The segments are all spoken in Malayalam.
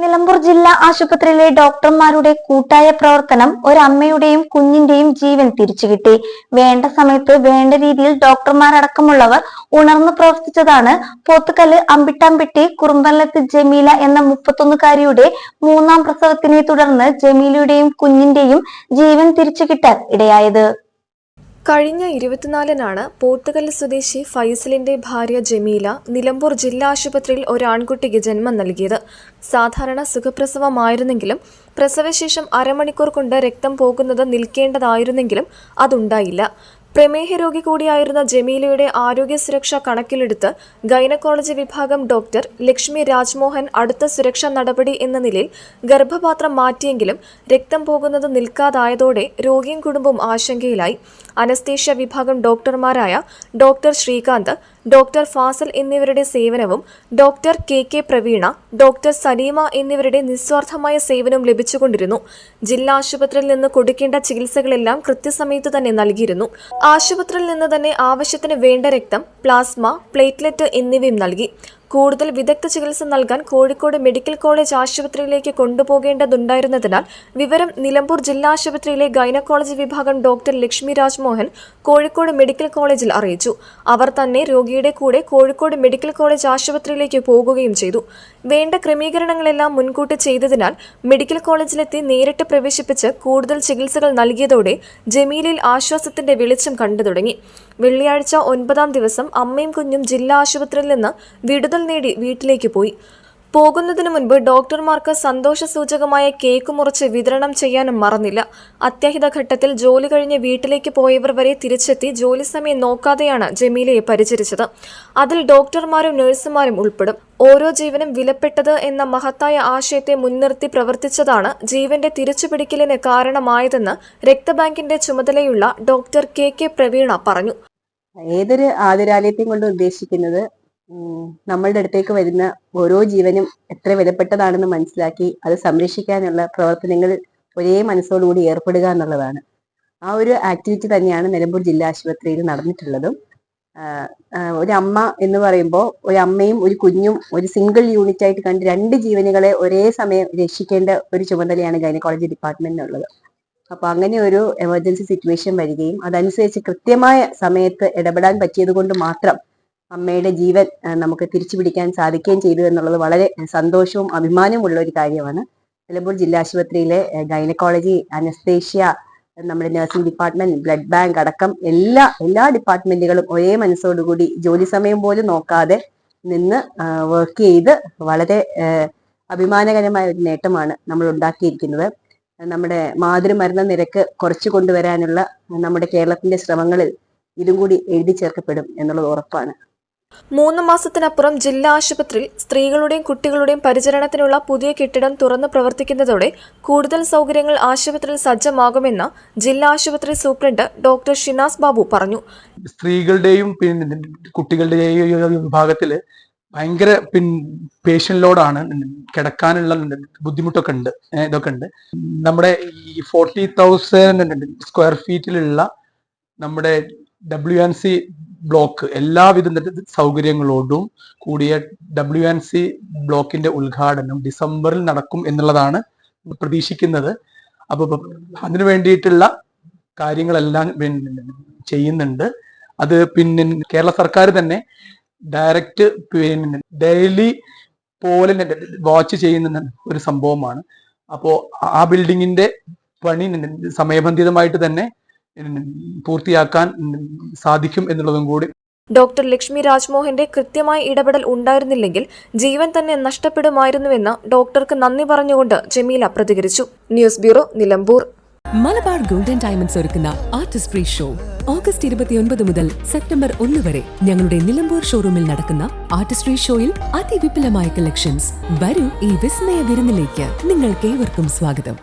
നിലമ്പൂർ ജില്ലാ ആശുപത്രിയിലെ ഡോക്ടർമാരുടെ കൂട്ടായ പ്രവർത്തനം ഒരമ്മയുടെയും കുഞ്ഞിന്റെയും ജീവൻ തിരിച്ചുകിട്ടി. വേണ്ട സമയത്ത് വേണ്ട രീതിയിൽ ഡോക്ടർമാരടക്കമുള്ളവർ ഉണർന്നു പ്രവർത്തിച്ചതാണ് പോത്തുകല്ല് അമ്പിട്ടാമ്പിട്ടി കുറുമ്പല്ലത്ത് ജമീല എന്ന മുപ്പത്തൊന്നുകാരിയുടെ മൂന്നാം പ്രസവത്തിനെ തുടർന്ന് ജമീലയുടെയും കുഞ്ഞിന്റെയും ജീവൻ തിരിച്ചുകിട്ടാൻ ഇടയായത്. കഴിഞ്ഞ ഇരുപത്തിനാലിനാണ് പോത്തുകല്ല് സ്വദേശി ഫൈസലിന്റെ ഭാര്യ ജമീല നിലമ്പൂർ ജില്ലാ ആശുപത്രിയിൽ ഒരു ആൺകുട്ടിക്ക് ജന്മം നൽകിയത്. സാധാരണ സുഖപ്രസവമായിരുന്നെങ്കിലും പ്രസവശേഷം അരമണിക്കൂർ കൊണ്ട് രക്തം പോകുന്നത് നിൽക്കേണ്ടതായിരുന്നെങ്കിലും അതുണ്ടായില്ല. പ്രമേഹ രോഗി കൂടിയായിരുന്ന ജമീലയുടെ ആരോഗ്യ സുരക്ഷ കണക്കിലെടുത്ത് ഗൈനക്കോളജി വിഭാഗം ഡോക്ടർ ലക്ഷ്മി രാജ്മോഹൻ അടുത്ത സുരക്ഷാ നടപടി എന്ന നിലയിൽ ഗർഭപാത്രം മാറ്റിയെങ്കിലും രക്തം പോകുന്നത് നിൽക്കാതായതോടെ രോഗിയും കുടുംബവും ആശങ്കയിലായി. അനസ്തേഷ്യ വിഭാഗം ഡോക്ടർമാരായ ഡോക്ടർ ശ്രീകാന്ത് ഡോക്ടർ ഫാസൽ എന്നിവരുടെ സേവനവും doctor K K Praveena doctor Saleema എന്നിവരുടെ നിസ്വാർത്ഥമായ സേവനവും ലഭിച്ചുകൊണ്ടിരുന്നു. ജില്ലാ ആശുപത്രിയിൽ നിന്ന് കൊടുക്കേണ്ട ചികിത്സകളെല്ലാം കൃത്യസമയത്ത് തന്നെ നൽകിയിരുന്നു. ആശുപത്രിയിൽ നിന്ന് തന്നെ ആവശ്യത്തിന് വേണ്ട രക്തം പ്ലാസ്മ പ്ലേറ്റ്ലെറ്റ് എന്നിവയും നൽകി. കൂടുതൽ വിദഗ്ധ ചികിത്സ നൽകാൻ കോഴിക്കോട് മെഡിക്കൽ കോളേജ് ആശുപത്രിയിലേക്ക് കൊണ്ടുപോകേണ്ടതുണ്ടായിരുന്നതിനാൽ വിവരം നിലമ്പൂർ ജില്ലാ ആശുപത്രിയിലെ ഗൈനക്കോളജി വിഭാഗം ഡോക്ടർ ലക്ഷ്മി രാജ്മോഹൻ കോഴിക്കോട് മെഡിക്കൽ കോളേജിൽ അറിയിച്ചു. അവർ തന്നെ രോഗിയുടെ കൂടെ കോഴിക്കോട് മെഡിക്കൽ കോളേജ് ആശുപത്രിയിലേക്ക് പോകുകയും ചെയ്തു. വേണ്ട ക്രമീകരണങ്ങളെല്ലാം മുൻകൂട്ടി ചെയ്തതിനാൽ മെഡിക്കൽ കോളേജിലെത്തി നേരിട്ട് പ്രവേശിപ്പിച്ച് കൂടുതൽ ചികിത്സകൾ നൽകിയതോടെ ജമീലിൽ ആശ്വാസത്തിന്റെ വെളിച്ചം കണ്ടു തുടങ്ങി. വെള്ളിയാഴ്ച ഒൻപതാം ദിവസം അമ്മയും കുഞ്ഞും ജില്ലാ ആശുപത്രിയിൽ നിന്ന് വിടുതൽ നേടി വീട്ടിലേക്ക് പോയി. പോകുന്നതിനു മുൻപ് ഡോക്ടർമാർക്ക് സന്തോഷ സൂചകമായ കേക്ക് മുറിച്ച് വിതരണം ചെയ്യാനും മറന്നില്ല. അത്യാഹിത ഘട്ടത്തിൽ ജോലി കഴിഞ്ഞ് വീട്ടിലേക്ക് പോയവർ വരെ തിരിച്ചെത്തി ജോലി സമയം നോക്കാതെയാണ് ജമീലയെ പരിചരിച്ചത്. അതിൽ ഡോക്ടർമാരും നഴ്സുമാരും ഉൾപ്പെടും. ഓരോ ജീവനും വിലപ്പെട്ടത് എന്ന മഹത്തായ ആശയത്തെ മുൻനിർത്തി പ്രവർത്തിച്ചതാണ് ജീവന്റെ തിരിച്ചുപിടിക്കലിന് കാരണമായതെന്ന് രക്തബാങ്കിന്റെ ചുമതലയുള്ള ഡോക്ടർ കെ കെ പ്രവീണ പറഞ്ഞു. ഏതൊരു ആതുരാലയത്തെയും കൊണ്ട് ഉദ്ദേശിക്കുന്നത് നമ്മളുടെ അടുത്തേക്ക് വരുന്ന ഓരോ ജീവനും എത്ര വിലപ്പെട്ടതാണെന്ന് മനസ്സിലാക്കി അത് സംരക്ഷിക്കാനുള്ള പ്രവർത്തനങ്ങൾ ഒരേ മനസ്സോടുകൂടി ഏർപ്പെടുക എന്നുള്ളതാണ്. ആ ഒരു ആക്ടിവിറ്റി തന്നെയാണ് നിലമ്പൂർ ജില്ലാ ആശുപത്രിയിൽ നടന്നിട്ടുള്ളതും. ഒരു അമ്മ എന്ന് പറയുമ്പോൾ ഒരു അമ്മയും ഒരു കുഞ്ഞും ഒരു സിംഗിൾ യൂണിറ്റ് ആയിട്ട് കണ്ട് രണ്ട് ജീവനുകളെ ഒരേ സമയം രക്ഷിക്കേണ്ട ഒരു ചുമതലയാണ് ഗൈനക്കോളജി ഡിപ്പാർട്ട്മെന്റിനുള്ളത്. അപ്പൊ അങ്ങനെ ഒരു എമർജൻസി സിറ്റുവേഷൻ വരികയും അതനുസരിച്ച് കൃത്യമായ സമയത്ത് ഇടപെടാൻ പറ്റിയത് കൊണ്ട് മാത്രം അമ്മയുടെ ജീവൻ നമുക്ക് തിരിച്ചു പിടിക്കാൻ സാധിക്കുകയും ചെയ്തു എന്നുള്ളത് വളരെ സന്തോഷവും അഭിമാനവും ഉള്ള ഒരു കാര്യമാണ്. നിലമ്പൂർ ജില്ലാ ആശുപത്രിയിലെ ഗൈനക്കോളജി അനസ്തേഷ്യ നമ്മുടെ നഴ്സിംഗ് ഡിപ്പാർട്ട്മെന്റ് ബ്ലഡ് ബാങ്ക് അടക്കം എല്ലാ എല്ലാ ഡിപ്പാർട്ട്മെന്റുകളും ഒരേ മനസ്സോടുകൂടി ജോലി സമയം പോലും നോക്കാതെ നിന്ന് വർക്ക് ചെയ്ത് വളരെ അഭിമാനകരമായ ഒരു നേട്ടമാണ് നമ്മൾ ഉണ്ടാക്കിയിരിക്കുന്നത്. നമ്മുടെ മാതൃമരണ നിരക്ക് കുറച്ചു കൊണ്ടുവരാനുള്ള നമ്മുടെ കേരളത്തിന്റെ ശ്രമങ്ങളിൽ ഇതും കൂടി എഴുതി ചേർക്കപ്പെടും എന്നുള്ളത് ഉറപ്പാണ്. മൂന്ന് മാസത്തിനപ്പുറം ജില്ലാ ആശുപത്രിയിൽ സ്ത്രീകളുടെയും കുട്ടികളുടെയും പരിചരണത്തിനുള്ള പുതിയ കെട്ടിടം തുറന്നു പ്രവർത്തിക്കുന്നതോടെ കൂടുതൽ സൗകര്യങ്ങൾ ആശുപത്രിയിൽ സജ്ജമാകുമെന്ന് ജില്ലാ ആശുപത്രി സൂപ്രണ്ട് ഡോക്ടർ ഷിനാസ് ബാബു പറഞ്ഞു. സ്ത്രീകളുടെയും പിന്നെ കുട്ടികളുടെയും വിഭാഗത്തിൽ ഭയങ്കര പിൻ പേഷ്യന്റ് ലോഡാണ് കിടക്കാനുള്ള ബുദ്ധിമുട്ടൊക്കെ ഉണ്ട്. ഇതൊക്കെ ഉണ്ട്. നമ്മുടെ ഈ ഫോർട്ടി തൗസൻഡ് സ്ക്വയർ ഫീറ്റിലുള്ള നമ്മുടെ ഡബ്ല്യു എൻ സി ബ്ലോക്ക് എല്ലാവിധ സൗകര്യങ്ങളോടും കൂടിയ ഡബ്ല്യു എൻ സി ബ്ലോക്കിന്റെ ഉദ്ഘാടനം ഡിസംബറിൽ നടക്കും എന്നുള്ളതാണ് പ്രതീക്ഷിക്കുന്നത്. അപ്പൊ അതിനു വേണ്ടിയിട്ടുള്ള കാര്യങ്ങളെല്ലാം ചെയ്യുന്നുണ്ട്. അത് പിന്നെ കേരള സർക്കാർ തന്നെ ഡയറക്റ്റ് പിന്നെ ഡെയിലി പോലെ വാച്ച് ചെയ്യുന്ന ഒരു സംഭവമാണ്. അപ്പോൾ ആ ബിൽഡിങ്ങിന്റെ പണി സമയബന്ധിതമായിട്ട് തന്നെ പൂർത്തിയാക്കാൻ സാധിക്കും എന്നുള്ളതും കൂടി. ഡോക്ടർ ലക്ഷ്മി രാജ്മോഹന്റെ കൃത്യമായ ഇടപെടൽ ഉണ്ടായിരുന്നില്ലെങ്കിൽ ജീവൻ തന്നെ നഷ്ടപ്പെടുമായിരുന്നുവെന്ന് ഡോക്ടർക്ക് നന്ദി പറഞ്ഞുകൊണ്ട് ജമീല പ്രതികരിച്ചു. News bureau Nilambur. Malabar golden diamonds ഒരുക്കുന്ന ആർട്ടിസ്റ്റ് ഫ്രീ ഷോ ഓഗസ്റ്റ് ഇരുപത്തിയൊൻപത് മുതൽ സെപ്റ്റംബർ ഒന്ന് വരെ ഞങ്ങളുടെ നിലമ്പൂർ ഷോറൂമിൽ നടക്കുന്ന ആർട്ടിസ്റ്റ് ആർട്ടിസ്ട്രി ഷോയിൽ അതിവിപുലമായ കളക്ഷൻസ്. വരൂ ഈ വിസ്മയ വിരുന്നിലേക്ക്. നിങ്ങൾക്ക് ഏവർക്കും സ്വാഗതം.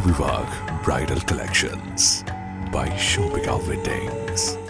Vivag Bridal Collections by Shobika Weddings.